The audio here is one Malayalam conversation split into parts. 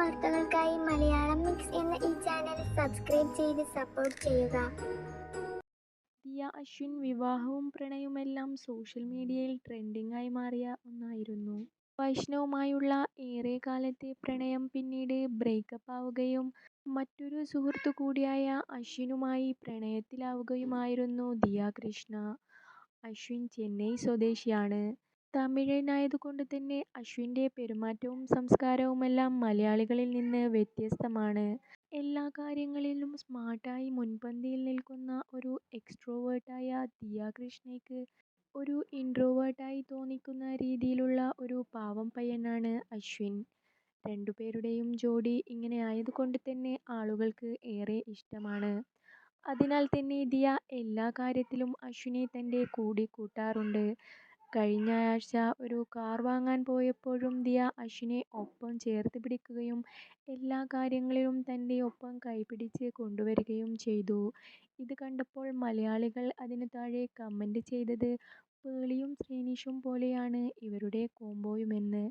വാർത്തകൾക്കായി മലയാളം മിക്സ് എന്ന ഈ ചാനൽ സബ്സ്ക്രൈബ് ചെയ്ത് സപ്പോർട്ട് ചെയ്യുക. ദിയ അശ്വിൻ വിവാഹവും പ്രണയവുമെല്ലാം സോഷ്യൽ മീഡിയയിൽ ട്രെൻഡിംഗ് ആയി മാറിയ ഒന്നായിരുന്നു. വൈഷ്ണവുമായുള്ള ഏറെക്കാലത്തെ പ്രണയം പിന്നീട് ബ്രേക്കപ്പ് ആവുകയും മറ്റൊരു സുഹൃത്തു കൂടിയായ അശ്വിനുമായി പ്രണയത്തിലാവുകയുമായിരുന്നു ദിയ കൃഷ്ണ. അശ്വിൻ ചെന്നൈ സ്വദേശിയാണ്. തമിഴനായതുകൊണ്ട് തന്നെ അശ്വിന്റെ പെരുമാറ്റവും സംസ്കാരവുമെല്ലാം മലയാളികളിൽ നിന്ന് വ്യത്യസ്തമാണ്. എല്ലാ കാര്യങ്ങളിലും സ്മാർട്ടായി മുൻപന്തിയിൽ നിൽക്കുന്ന ഒരു എക്സ്ട്രോവേർട്ടായ ദിയ കൃഷ്ണയ്ക്ക് ഒരു ഇൻട്രോവേർട്ടായി തോന്നിക്കുന്ന രീതിയിലുള്ള ഒരു പാവം പയ്യനാണ് അശ്വിൻ. രണ്ടുപേരുടെയും ജോഡി ഇങ്ങനെ ആയതുകൊണ്ട് തന്നെ ആളുകൾക്ക് ഏറെ ഇഷ്ടമാണ്. അതിനാൽ തന്നെ ദിയ എല്ലാ കാര്യത്തിലും അശ്വിനെ തന്റെ കൂടെ കൂട്ടാറുണ്ട്. കഴിഞ്ഞ ആഴ്ച ഒരു കാർ വാങ്ങാൻ പോയപ്പോഴും ദിയ അശ്വിനെ ഒപ്പം ചേർത്ത് പിടിക്കുകയും എല്ലാ കാര്യങ്ങളിലും തന്റെ ഒപ്പം കൈപിടിച്ച് കൊണ്ടുവരികയും ചെയ്തു. ഇത് കണ്ടപ്പോൾ മലയാളികൾ അതിന് താഴെ കമന്റ് ചെയ്തത് പേളിയും ശ്രീനിഷും പോലെയാണ് ഇവരുടെ കോംബോയുമെന്ന്.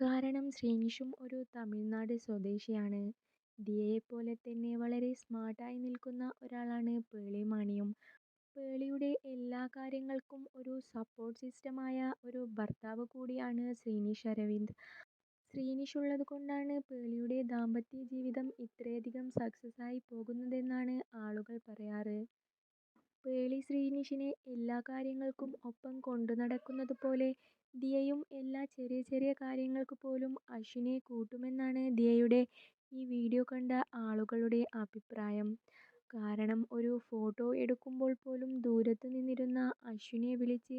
കാരണം ശ്രീനിഷും ഒരു തമിഴ്നാട് സ്വദേശിയാണ്. ദിയയെപ്പോലെ തന്നെ വളരെ സ്മാർട്ടായി നിൽക്കുന്ന ഒരാളാണ് പേളി മാണിയും. പേളിയുടെ എല്ലാ കാര്യങ്ങൾക്കും ഒരു സപ്പോർട്ട് സിസ്റ്റമായ ഒരു ഭർത്താവ് കൂടിയാണ് ശ്രീനിഷ് അരവിന്ദ്. ശ്രീനിഷ് ഉള്ളത് കൊണ്ടാണ് പേളിയുടെ ദാമ്പത്യ ജീവിതം ഇത്രയധികം സക്സസ് ആയി പോകുന്നതെന്നാണ് ആളുകൾ പറയാറ്. പേളി ശ്രീനിഷിനെ എല്ലാ കാര്യങ്ങൾക്കും ഒപ്പം കൊണ്ടു നടക്കുന്നത് പോലെ ദിയയും എല്ലാ ചെറിയ ചെറിയ കാര്യങ്ങൾക്ക് പോലും അശ്വിനെ കൂട്ടുമെന്നാണ് ദിയയുടെ ഈ വീഡിയോ കണ്ട ആളുകളുടെ അഭിപ്രായം. കാരണം ഒരു ഫോട്ടോ എടുക്കുമ്പോൾ പോലും ദൂരത്ത് നിന്നിരുന്ന അശ്വിനെ വിളിച്ച്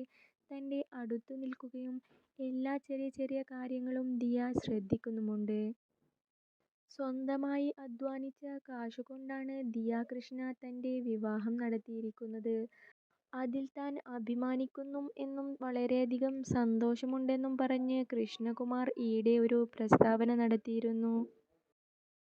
തന്റെ അടുത്ത് നിൽക്കുകയും എല്ലാ ചെറിയ ചെറിയ കാര്യങ്ങളും ദിയ ശ്രദ്ധിക്കുന്നുമുണ്ട്. സ്വന്തമായി അധ്വാനിച്ച കാശുകൊണ്ടാണ് ദിയ കൃഷ്ണ തന്റെ വിവാഹം നടത്തിയിരിക്കുന്നത്. അതിൽ താൻ അഭിമാനിക്കുന്നു എന്നും വളരെയധികം സന്തോഷമുണ്ടെന്നും പറഞ്ഞ് കൃഷ്ണകുമാർ ഈയിടെ ഒരു പ്രസ്താവന നടത്തിയിരുന്നു.